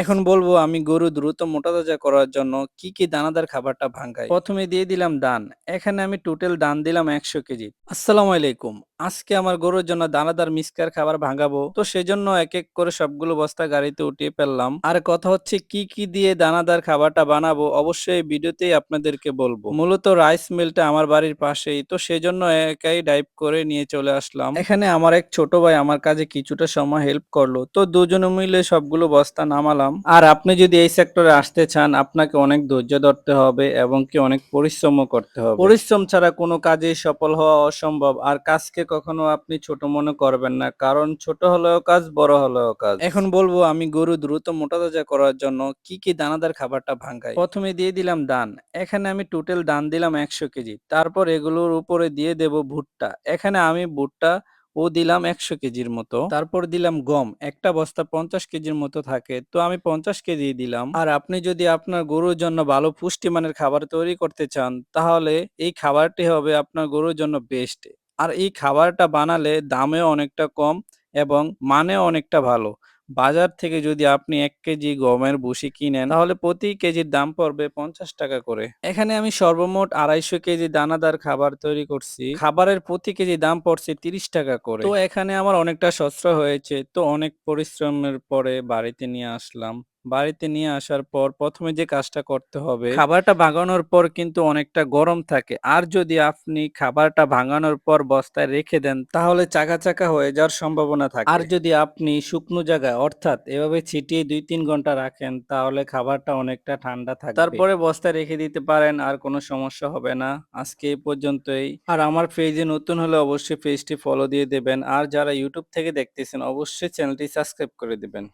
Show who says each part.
Speaker 1: এখন বলব, আমি গরু দ্রুত মোটাতাজা করার জন্য কি কি দানাদার খাবারটা ভাঙাই প্রথমে দিয়ে দিলাম দান এখানে আমি টোটাল দান দিলাম একশো কেজি। আসসালামু আলাইকুম, আজকে আমার গরুর জন্য দানাদার মিসকার খাবার ভাঙাবো। তো সেজন্য এক এক করে সবগুলো বস্তা গাড়িতে উঠিয়ে ফেললাম। আর কথা হচ্ছে কি কি দিয়ে দানাদার খাবারটা বানাবো, অবশ্যই ভিডিওতেই আপনাদেরকে বলব। মূলত রাইস মিলটা আমার বাড়ির পাশেই, তো সেজন্য একাই ডাইভ করে নিয়ে চলে আসলাম। এখানে আমার এক ছোট ভাই আমার কাজে কিছুটা সময় হেল্প করল। তো দুজনে মিলে সবগুলো বস্তা নামালাম। আর আপনি যদি এই সেক্টরে আসতে চান, আপনাকে অনেক ধৈর্য ধরতে হবে এবং কি অনেক পরিশ্রমও করতে হবে। পরিশ্রম ছাড়া কোনো কাজে সফল হওয়া অসম্ভব। আর কাজকে কখনো আপনি ছোট মনে করবেন না, কারণ ছোট হলেও কাজ, বড় হলেও কাজ। এখন বলব, আমি গরু দ্রুত মোটাতাজা করার জন্য কি কি দানাদার খাবারটা ভাঙাই। প্রথমে দিয়ে দিলাম দান এখানে আমি টোটাল দান দিলাম একশো কেজি। তারপর এগুলোর উপরে দিয়ে দেব ভুট্টা। এখানে আমি ভুট্টা ও দিলাম একশো কেজির মতো। তারপর দিলাম গম, একটা বস্তা পঞ্চাশ কেজির মতো থাকে। তো আমি পঞ্চাশ কেজি দিলাম। আর আপনি যদি আপনার গরুর জন্য ভালো পুষ্টিমানের খাবার তৈরি করতে চান, তাহলে এই খাবারটি হবে আপনার গরুর জন্য বেস্ট আর এই খাবারটা বানালে দামেও অনেকটা কম এবং মানেও অনেকটা ভালো। বাজার থেকে যদি আপনি এক কেজি গমের ভুসি কিনেন, তাহলে প্রতি কেজির দাম পড়বে পঞ্চাশ টাকা করে। এখানে আমি সর্বমোট আড়াইশো কেজি দানাদার খাবার তৈরি করছি। খাবারের প্রতি কেজি দাম পড়ছে তিরিশ টাকা করে। তো এখানে আমার অনেকটা সস্ত্র হয়েছে, তো অনেক পরিশ্রমের পরে বাড়িতে নিয়ে আসলাম। বাড়িতে নিয়ে আসার পর প্রথমে যে কাজটা করতে হবে খাবারটা ভাঙানোর পর কিন্তু অনেকটা গরম থাকে। আর যদি আপনি খাবারটা ভাঙানোর পর বস্তায় রেখে দেন তাহলে চাকা চাকা হয়ে যাওয়ার সম্ভাবনা থাকে। আর যদি আপনি শুকনো জায়গায় অর্থাৎ এভাবে ছিটিয়ে দুই তিন ঘণ্টা রাখেন তাহলে খাবারটা অনেকটা ঠান্ডা থাকে তারপরে বস্তায় রেখে দিতে পারেন আর কোনো সমস্যা হবে না। আজকে এই পর্যন্তই। আর আমার পেজে নতুন হলে অবশ্যই পেজটি ফলো দিয়ে দেবেন। আর যারা ইউটিউব থেকে দেখতেছেন অবশ্যই চ্যানেলটি সাবস্ক্রাইব করে দিবেন।